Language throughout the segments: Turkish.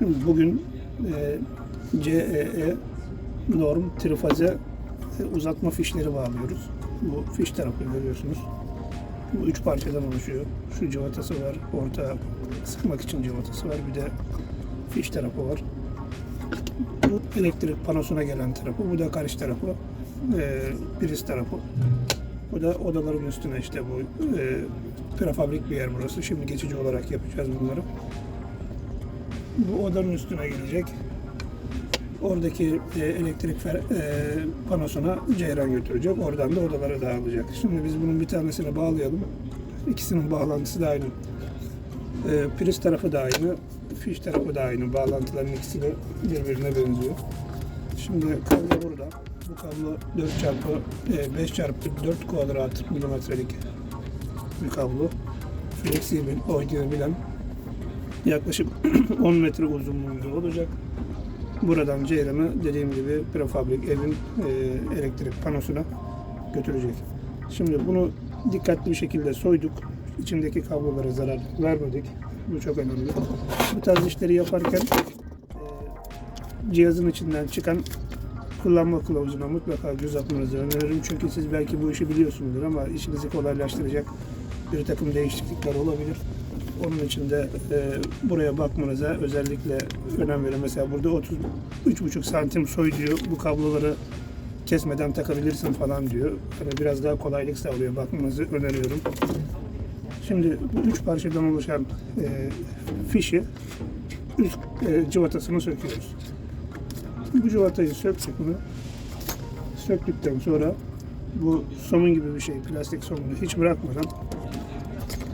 Bugün e, CEE norm trifaze e, uzatma fişleri bağlıyoruz. Bu fiş tarafı görüyorsunuz. Bu üç parçadan oluşuyor. Şu civatası var, orta sıkmak için civatası var. Bir de fiş tarafı var. Bu elektrik panosuna gelen tarafı, bu da karış tarafı, e, priz tarafı. Bu da odaların üstüne işte bu e, prefabrik bir yer burası. Şimdi geçici olarak yapacağız bunları. Bu odanın üstüne gelecek. Oradaki e, elektrik fer- e, panosuna ceyran götürecek. Oradan da odalara dağılacak. Şimdi biz bunun bir tanesini bağlayalım. İkisinin bağlantısı da aynı. E, priz tarafı da aynı. Fiş tarafı da aynı. Bağlantıların ikisi de birbirine benziyor. Şimdi kablo burada. Bu kablo 4 çarpı e, 5 çarpı 4 kuadrat milimetrelik bir kablo. Flexibil, oynayabilen yaklaşık 10 metre uzunluğunda olacak. Buradan ceyranı dediğim gibi prefabrik evin e, elektrik panosuna götürecek. Şimdi bunu dikkatli bir şekilde soyduk. İçindeki kablolara zarar vermedik. Bu çok önemli. Bu tarz işleri yaparken e, cihazın içinden çıkan kullanma kılavuzuna mutlaka göz atmanızı öneririm. Çünkü siz belki bu işi biliyorsunuzdur ama işinizi kolaylaştıracak bir takım değişiklikler olabilir. Onun için de e, buraya bakmanıza özellikle önem verin. Mesela burada 33,5 santim soy diyor. Bu kabloları kesmeden takabilirsin falan diyor. Hani biraz daha kolaylık sağlıyor. Bakmanızı öneriyorum. Şimdi bu üç parçadan oluşan e, fişi üst e, cıvatasını söküyoruz. Bu cıvatayı söktük bunu. Söktükten sonra bu somun gibi bir şey, plastik somunu hiç bırakmadan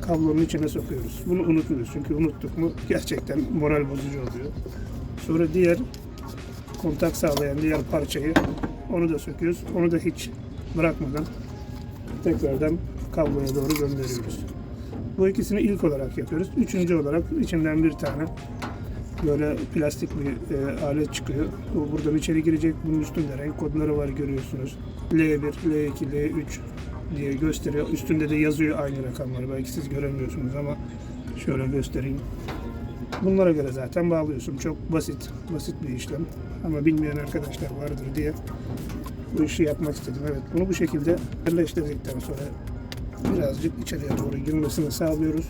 kablonun içine sokuyoruz. Bunu unutuyoruz çünkü unuttuk mu gerçekten moral bozucu oluyor. Sonra diğer kontak sağlayan diğer parçayı onu da söküyoruz. Onu da hiç bırakmadan tekrardan kabloya doğru gönderiyoruz. Bu ikisini ilk olarak yapıyoruz. Üçüncü olarak içinden bir tane böyle plastik bir e, alet çıkıyor. Bu buradan içeri girecek. Bunun üstünde renk kodları var görüyorsunuz. L1, L2, L3 diye gösteriyor. Üstünde de yazıyor aynı rakamları. Belki siz göremiyorsunuz ama şöyle göstereyim. Bunlara göre zaten bağlıyorsun. Çok basit, basit bir işlem. Ama bilmeyen arkadaşlar vardır diye bu işi yapmak istedim. Evet, bunu bu şekilde birleştirdikten sonra birazcık içeriye doğru girmesini sağlıyoruz.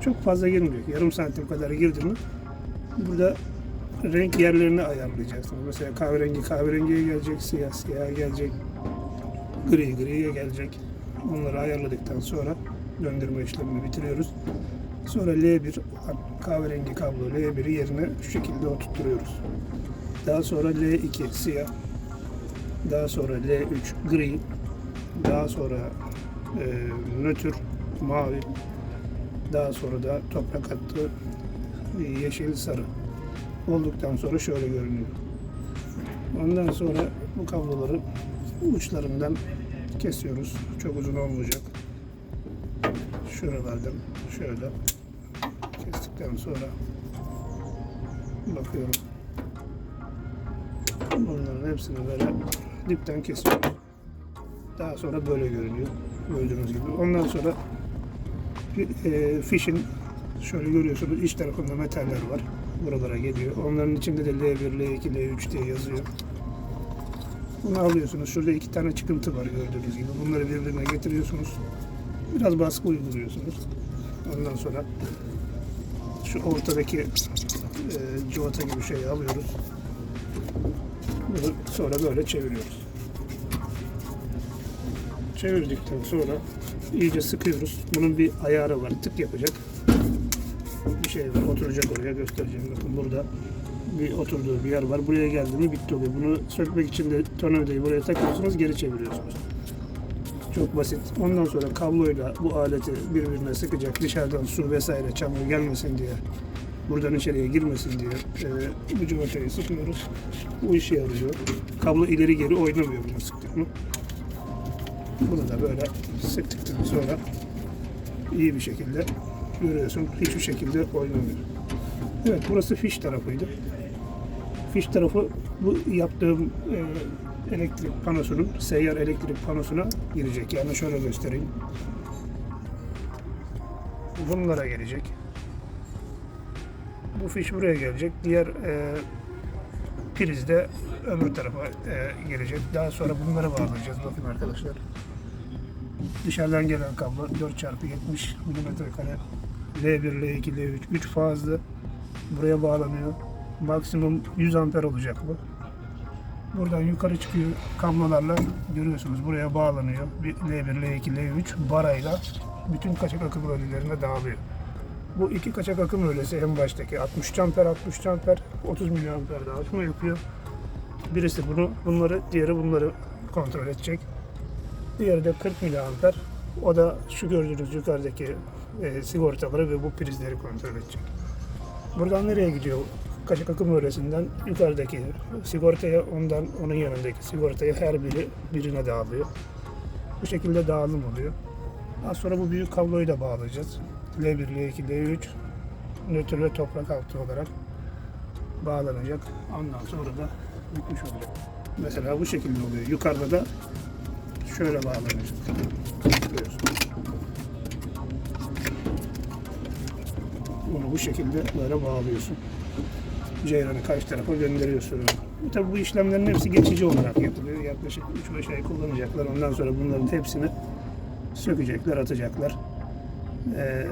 Çok fazla girmiyor. Yarım santim kadar girdi mi burada renk yerlerini ayarlayacaksınız. Mesela kahverengi kahverengiye gelecek, siyah siyaha gelecek, gri griye gelecek. Onları ayarladıktan sonra döndürme işlemini bitiriyoruz. Sonra L1 olan kahverengi kablo L1'i yerine şu şekilde oturtturuyoruz. Daha sonra L2 siyah. Daha sonra L3 gri. Daha sonra e, nötr mavi. Daha sonra da toprak hattı yeşil sarı. Olduktan sonra şöyle görünüyor. Ondan sonra bu kabloları uçlarından kesiyoruz. Çok uzun olmayacak. Şuralardan şöyle kestikten sonra bakıyorum. Bunların hepsini böyle dipten kesiyorum. Daha sonra böyle görünüyor. Gördüğünüz gibi. Ondan sonra e, fişin şöyle görüyorsunuz iç tarafında metaller var. Buralara geliyor. Onların içinde de L1, L2, L3 diye yazıyor. Bunu alıyorsunuz. Şurada iki tane çıkıntı var gördüğünüz gibi. Bunları birbirine getiriyorsunuz. Biraz baskı uyguluyorsunuz. Ondan sonra şu ortadaki e, civata gibi şeyi alıyoruz. Bunu sonra böyle çeviriyoruz. Çevirdikten sonra iyice sıkıyoruz. Bunun bir ayarı var. Tık yapacak. Bir şey var. Oturacak oraya göstereceğim. Bakın burada bir oturduğu bir yer var. Buraya geldi mi bitti oluyor. Bunu sökmek için de tornavidayı buraya takıyorsunuz. Geri çeviriyorsunuz. Çok basit. Ondan sonra kabloyla bu aleti birbirine sıkacak. Dışarıdan su vesaire çamur gelmesin diye buradan içeriye girmesin diye e, bu civatayı sıkıyoruz. Bu işe yarıyor. Kablo ileri geri oynamıyor bunu sıktık mı. Bunu da böyle sıktıktan sonra iyi bir şekilde görüyorsun. Hiçbir şekilde oynamıyor. Evet burası fiş tarafıydı. Fiş tarafı bu yaptığım e, elektrik panosunun, seyyar elektrik panosuna girecek. Yani şöyle göstereyim. Bunlara gelecek. Bu fiş buraya gelecek. Diğer e, priz de öbür tarafa e, gelecek. Daha sonra bunları bağlayacağız. Bakın arkadaşlar. Dışarıdan gelen kablo 4x70 mm kare L1, L2, L3 3 fazlı buraya bağlanıyor. Maksimum 100 amper olacak bu. Buradan yukarı çıkıyor kablolarla görüyorsunuz buraya bağlanıyor. Bir L1, L2, L3 barayla bütün kaçak akım rölelerine dağılıyor. Bu iki kaçak akım rölesi en baştaki 60 amper 60 amper 30 miliamper dağıtma yapıyor. Birisi bunu bunları diğeri bunları kontrol edecek. Diğeri de 40 miliamper. O da şu gördüğünüz yukarıdaki e, sigortaları ve bu prizleri kontrol edecek. Buradan nereye gidiyor? Kaçak akım öğresinden yukarıdaki sigortaya, ondan onun yanındaki sigortaya her biri birine dağılıyor. Bu şekilde dağılım oluyor. Az sonra bu büyük kabloyu da bağlayacağız. L1, L2, L3 nötr ve toprak altı olarak bağlanacak. Ondan sonra da bitmiş olacak. Mesela bu şekilde oluyor. Yukarıda da şöyle bağlanacak. Görüyorsunuz. Bunu bu şekilde böyle bağlıyorsun. Ceyranı karşı tarafa gönderiyorsun. Tabi bu işlemlerin hepsi geçici olarak yapılıyor. Yaklaşık 3-5 ay kullanacaklar. Ondan sonra bunların hepsini sökecekler, atacaklar. Ee,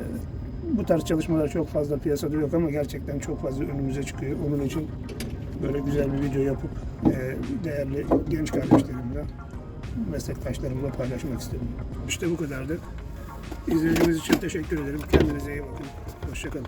bu tarz çalışmalar çok fazla piyasada yok ama gerçekten çok fazla önümüze çıkıyor. Onun için böyle güzel bir video yapıp e, değerli genç kardeşlerimle, meslektaşlarımla paylaşmak istedim. İşte bu kadardı. İzlediğiniz için teşekkür ederim. Kendinize iyi bakın. Hoşçakalın.